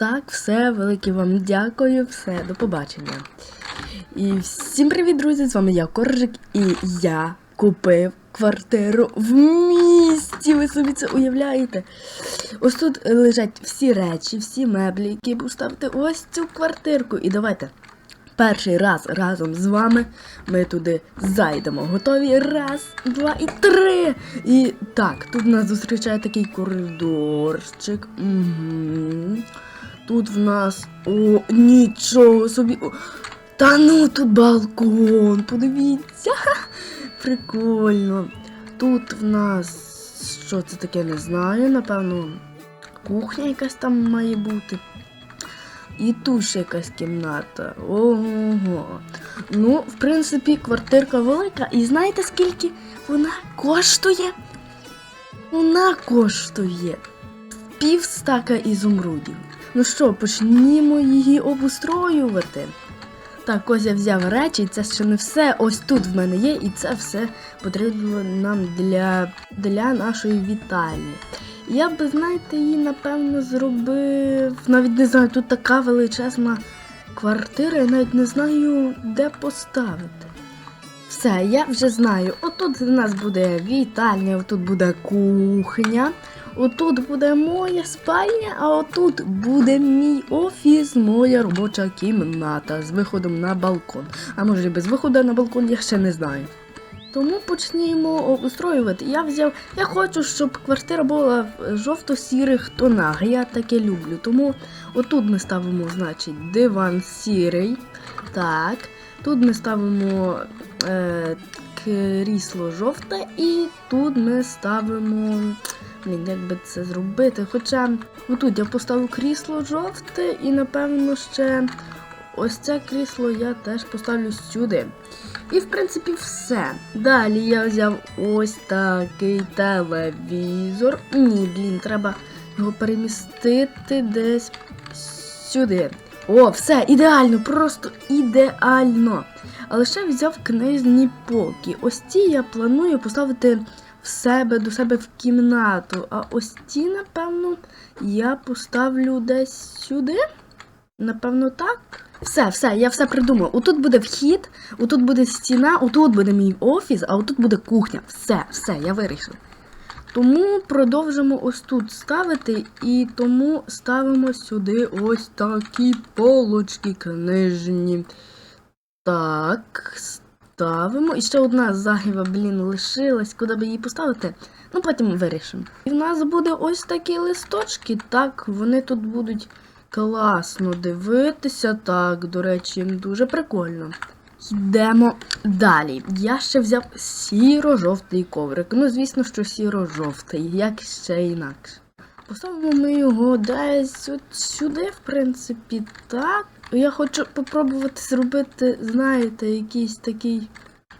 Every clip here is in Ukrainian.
Так, все, велике вам дякую, все, до побачення. І всім привіт, друзі! З вами я Коржик, і я купив квартиру в місті. Ви собі це уявляєте? Ось тут лежать всі речі, всі меблі, які буду ставити ось цю квартирку. І давайте перший раз разом з вами ми туди зайдемо. Готові? Раз, два і три. І так, тут нас зустрічає такий коридорчик. Угу. Тут в нас. О, нічого собі. Та ну тут балкон, подивіться. Прикольно. Тут в нас. Що це таке, не знаю, напевно, кухня якась там має бути. І тут ще якась кімната. Ого. Ну, в принципі, квартирка велика. І знаєте, скільки вона коштує? Вона коштує пів стака ізумрудів. Ну що, почнімо її обустроювати. Так, ось я взяв речі, це ще не все. Ось тут в мене є, і це все потрібно нам для, для нашої вітальні. Я би, знаєте, її напевно зробив. Навіть не знаю, тут така величезна квартира, я навіть не знаю, де поставити. Все, я вже знаю. Отут у нас буде вітальня, отут буде кухня, отут буде моя спальня, а отут буде мій офіс, моя робоча кімната з виходом на балкон. А може і без виходу на балкон, я ще не знаю. Тому почнімо обустроювати. Я взяв. Я хочу, щоб квартира була в жовто-сірих тонах. Я таке люблю. Тому отут ми ставимо, значить, диван сірий. Так. Тут ми ставимо е, крісло жовте, і тут ми ставимо. Блін, як би це зробити? Хоча отут я поставив крісло жовте, і напевно ще ось це крісло я теж поставлю сюди. І в принципі все. Далі я взяв ось такий телевізор. Ні, блін, треба його перемістити десь сюди. О, все, ідеально, просто ідеально. Але ще взяв книжні полки. Ось ці я планую поставити в себе до себе в кімнату. А ось ці, напевно, я поставлю десь сюди. Напевно, так. Все, все, я все придумав. Отут буде вхід, отут буде стіна, отут буде мій офіс, а отут буде кухня. Все, все, я вирішив. Тому продовжимо ось тут ставити, і тому ставимо сюди ось такі полочки книжні. Так, ставимо. І ще одна загива, блін, лишилась, куди би її поставити. Ну, потім вирішимо. І в нас буде ось такі листочки. Так, вони тут будуть класно дивитися. Так, до речі, дуже прикольно. Йдемо далі. Я ще взяв сіро-жовтий коврик. Ну, звісно, що сіро-жовтий, як ще інакше. Поставимо ми його десь от сюди, в принципі, так. Я хочу попробувати зробити, знаєте, якийсь такий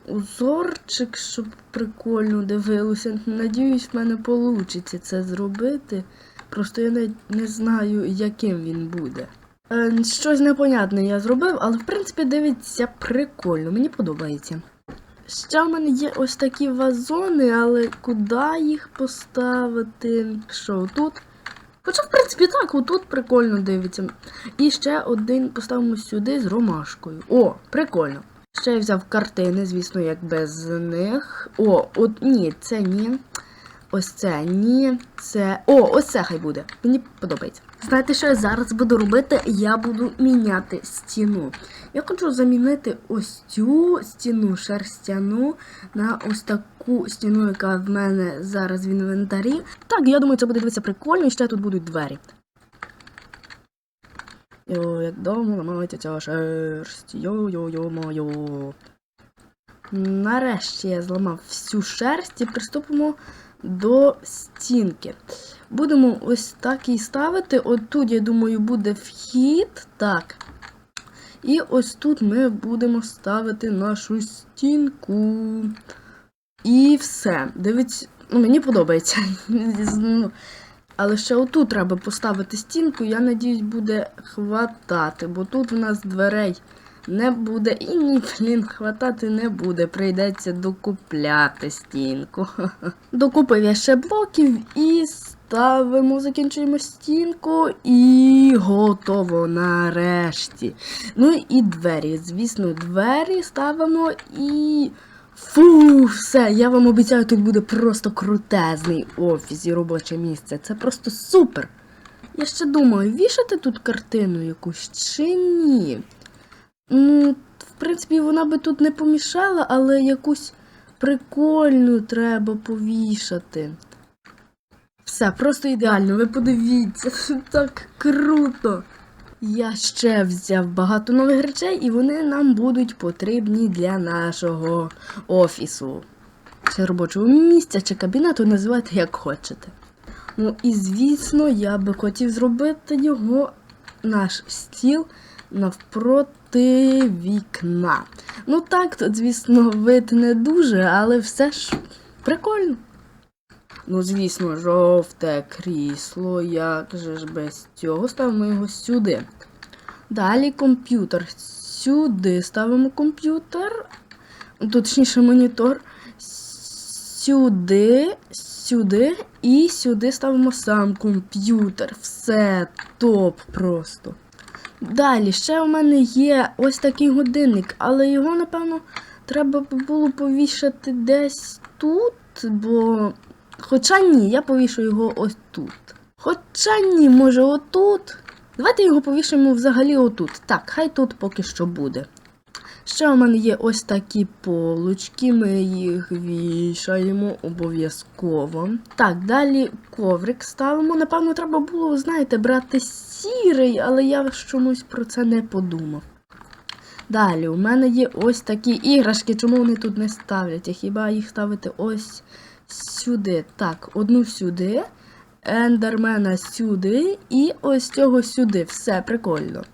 узорчик, щоб прикольно дивилося. Надіюсь, в мене вийде це зробити. Просто я навіть не знаю, яким він буде. Е, щось непонятне я зробив, але в принципі дивиться прикольно, мені подобається. Ще в мене є ось такі вазони, але куди їх поставити? Що тут? Хоча, в принципі, так, отут прикольно дивиться. І ще один поставимо сюди з ромашкою. О, прикольно. Ще я взяв картини, звісно, як без них. О, от ні, це ні. Ось це ні, це. О, ось це хай буде. Мені подобається. Знаєте, що я зараз буду робити? Я буду міняти стіну. Я хочу замінити ось цю стіну шерстяну на ось таку стіну, яка в мене зараз в інвентарі. Так, я думаю, це буде дивитися прикольно, і ще тут будуть двері. Йо, як дома ламається ця шерсть. Йо-йо-йо-моє. Нарешті я зламав всю шерсть і приступимо до стінки. Будемо ось так і ставити. От тут, я думаю, буде вхід. Так. І ось тут ми будемо ставити нашу стінку. І все. Дивіться, ну, мені подобається. Ну, Але ще отут треба поставити стінку, я надіюсь, буде хватати, бо тут у нас дверей не буде. І ні, блін, хватати не буде. Прийдеться докупляти стінку. Докупив я ще блоків і ставимо, закінчуємо стінку і готово нарешті. Ну і двері. Звісно, двері ставимо і. Фу, все, я вам обіцяю, тут буде просто крутезний офіс і робоче місце. Це просто супер. Я ще думаю, вішати тут картину якусь чи ні. Ну, в принципі, вона би тут не помішала, але якусь прикольну треба повішати. Все, просто ідеально, ви подивіться, так круто. Я ще взяв багато нових речей, і вони нам будуть потрібні для нашого офісу. Чи робочого місця, чи кабінету, називайте як хочете. Ну і звісно, я би хотів зробити його наш стіл навпроти вікна. Ну так, тут, звісно, вид не дуже, але все ж прикольно. Ну, звісно, жовте крісло, як же ж без цього ставимо його сюди. Далі комп'ютер. Сюди ставимо комп'ютер, точніше монітор. Сюди, сюди і сюди ставимо сам комп'ютер. Все топ просто. Далі, ще у мене є ось такий годинник, але його, напевно, треба було повішати десь тут, бо. Хоча ні, я повішу його ось тут. Хоча ні, може отут. Давайте його повішаємо взагалі отут. Так, хай тут поки що буде. Ще у мене є ось такі полочки, ми їх вішаємо обов'язково. Так, далі коврик ставимо. Напевно, треба було, знаєте, брати сірий, але я чомусь про це не подумав. Далі, у мене є ось такі іграшки, чому вони тут не ставлять? А хіба їх ставити ось сюди? Так, одну сюди, ендермена сюди і ось цього сюди. Все прикольно.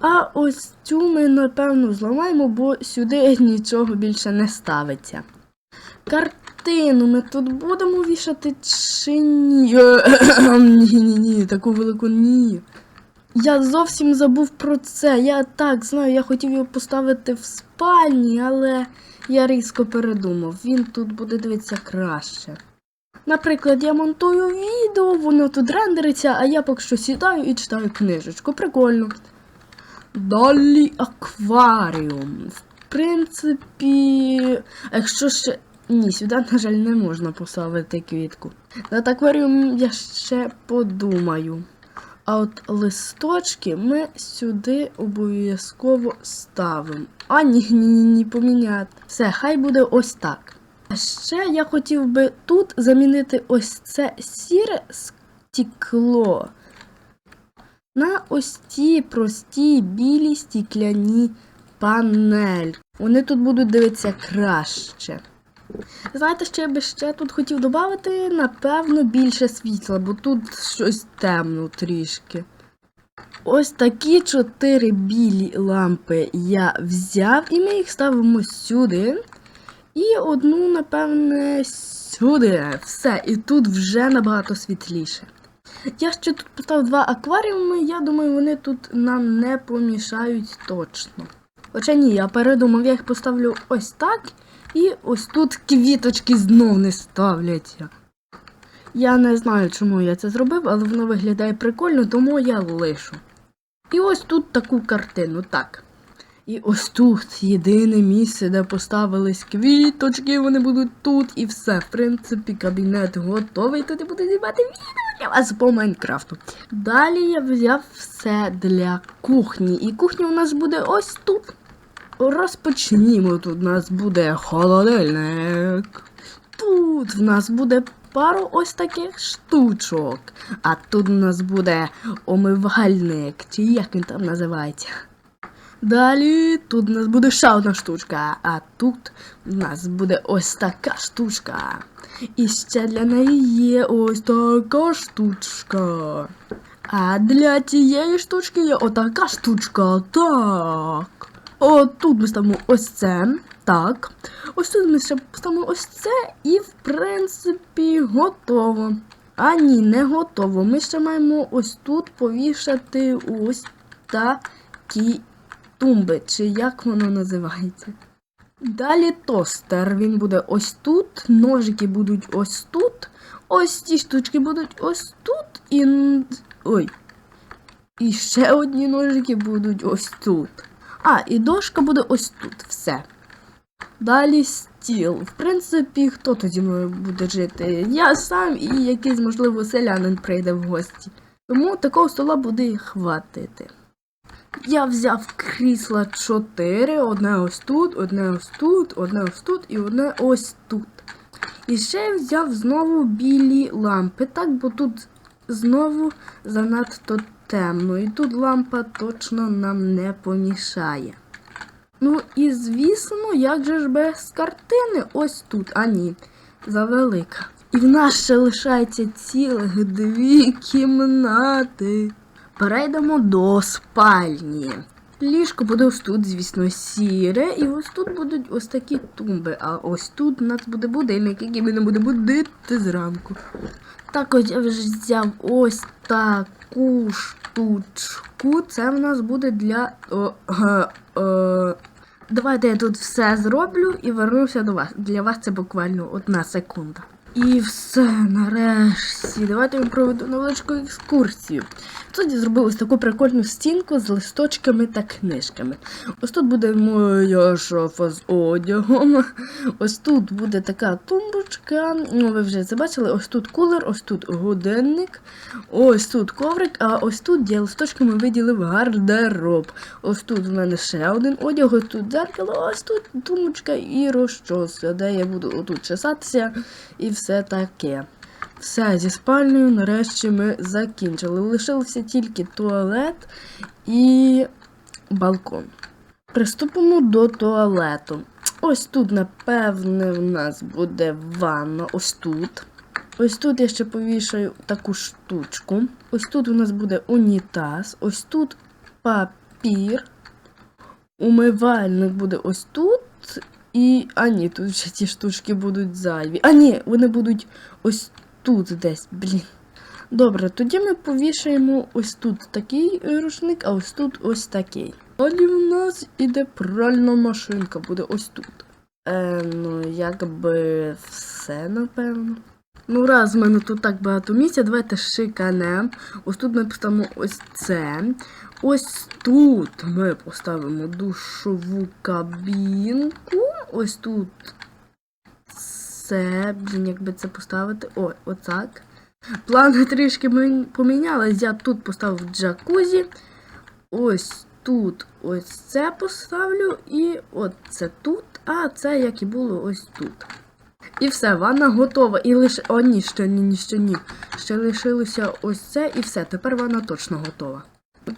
А ось цю ми, напевно, зламаємо, бо сюди нічого більше не ставиться. Картину ми тут будемо вішати чи ні? Ні-ні ні, таку велику ні. Я зовсім забув про це. Я так знаю, я хотів його поставити в спальні, але я різко передумав. Він тут буде дивитися краще. Наприклад, я монтую відео, воно тут рендериться, а я поки що сідаю і читаю книжечку. Прикольно. Далі акваріум. В принципі, якщо ще. Ні, сюди, на жаль, не можна поставити квітку. Над акваріум я ще подумаю. А от листочки ми сюди обов'язково ставимо. А ні, ні, ні, ні, поміняти. Все, хай буде ось так. А ще я хотів би тут замінити ось це сіре стекло на ось ті прості білі стікляні панель. Вони тут будуть дивитися краще. Знаєте, що я би ще тут хотів додати? Напевно, більше світла, бо тут щось темно трішки. Ось такі чотири білі лампи я взяв, і ми їх ставимо сюди. І одну, напевне, сюди. Все, і тут вже набагато світліше. Я ще тут поставив два акваріуми, я думаю, вони тут нам не помішають точно. Хоча ні, я передумав, я їх поставлю ось так. І ось тут квіточки знов не ставляться. Я не знаю, чому я це зробив, але воно виглядає прикольно, тому я лишу. І ось тут таку картину, так. І ось тут єдине місце, де поставились квіточки, вони будуть тут і все. В принципі, кабінет готовий, туди буду знімати відео для вас по Майнкрафту. Далі я взяв все для кухні. І кухня у нас буде ось тут. Розпочнімо. Тут у нас буде холодильник. Тут в нас буде пару ось таких штучок. А тут у нас буде омивальник, чи як він там називається. Далі тут у нас буде ще одна штучка, а тут у нас буде ось така штучка. І ще для неї є ось така штучка. А для цієї штучки є отака штучка. Так. О, тут ми ставимо ось це. Так. Ось тут ми ще поставимо ось це і, в принципі, готово. А ні, не готово. Ми ще маємо ось тут повішати ось такі тумби, чи як воно називається. Далі тостер. Він буде ось тут, ножики будуть ось тут, ось ці штучки будуть ось тут і. Ой. І ще одні ножики будуть ось тут. А, і дошка буде ось тут. Все. Далі стіл. В принципі, хто тоді буде жити? Я сам і якийсь, можливо, селянин прийде в гості. Тому такого стола буде хватити. Я взяв крісла 4, одне ось тут, одне ось тут, одне ось тут і одне ось тут. І ще я взяв знову білі лампи, так, бо тут знову занадто темно. І тут лампа точно нам не помішає. Ну і звісно, як же ж без картини ось тут, а ні, завелика. І в нас ще лишається цілих дві кімнати. Перейдемо до спальні. Ліжко буде ось тут, звісно, сіре, і ось тут будуть ось такі тумби. А ось тут у нас буде будильник, який мене буде будити зранку. Також я вже взяв ось таку штучку. Це в нас буде для. О, е, е, Давайте я тут все зроблю і вернуся до вас. Для вас це буквально одна секунда. І все, нарешті. Давайте я проведу невеличку екскурсію. Я зробив ось таку прикольну стінку з листочками та книжками. Ось тут буде моя шафа з одягом. Ось тут буде така тумбочка. Ну, ви вже це бачили. Ось тут кулер, ось тут годинник, ось тут коврик, а ось тут я листочками виділив гардероб. Ось тут в мене ще один одяг, ось тут дзеркало, ось тут тумбочка і розчос, де я буду отут чесатися і все таке. Все, зі спальнею нарешті ми закінчили. Лишився тільки туалет і балкон. Приступимо до туалету. Ось тут, напевне, в нас буде ванна. Ось тут. Ось тут я ще повішаю таку штучку. Ось тут у нас буде унітаз. Ось тут папір. Умивальник буде ось тут. І. А ні, тут вже ці штучки будуть зайві. А ні, вони будуть ось тут десь, блін. Добре, тоді ми повішаємо ось тут такий рушник, а ось тут ось такий. Далі в нас іде пральна машинка, буде ось тут. Е, ну, якби все, напевно. Ну, раз в мене тут так багато місця, давайте шиканем. Ось тут ми поставимо ось це. Ось тут ми поставимо душову кабінку. Ось тут це, блін, як би це поставити. О, отак. Плани трішки помінялись. Я тут поставив джакузі. Ось тут ось це поставлю. І от це тут, а це як і було ось тут. І все, ванна готова. І лише. О, ні, ще ні, ні, ще ні. Ще лишилося ось це і все. Тепер ванна точно готова.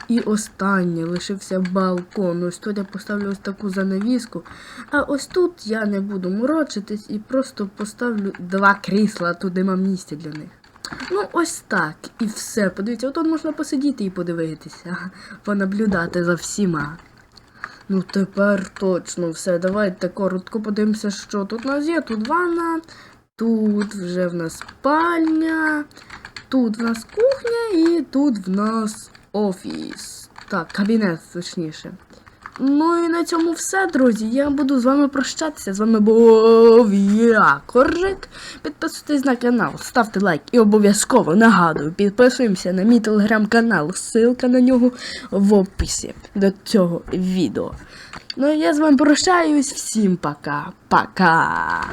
І останнє лишився балкон. Ось тут я поставлю ось таку занавіску. А ось тут я не буду морочитись і просто поставлю два крісла, тут нема місця для них. Ну, ось так. І все. Подивіться, отут можна посидіти і подивитися, понаблюдати за всіма. Ну, тепер точно все. Давайте коротко подивимося, що тут у нас є. Тут ванна, тут вже в нас спальня, тут в нас кухня і тут в нас офіс. Так, кабінет, точніше. Ну і на цьому все, друзі. Я буду з вами прощатися. З вами був я, Коржик. Підписуйтесь на канал, ставте лайк і обов'язково нагадую, підписуємося на мій телеграм-канал. Ссылка на нього в описі до цього відео. Ну і я з вами прощаюсь. Всім пока. Пока.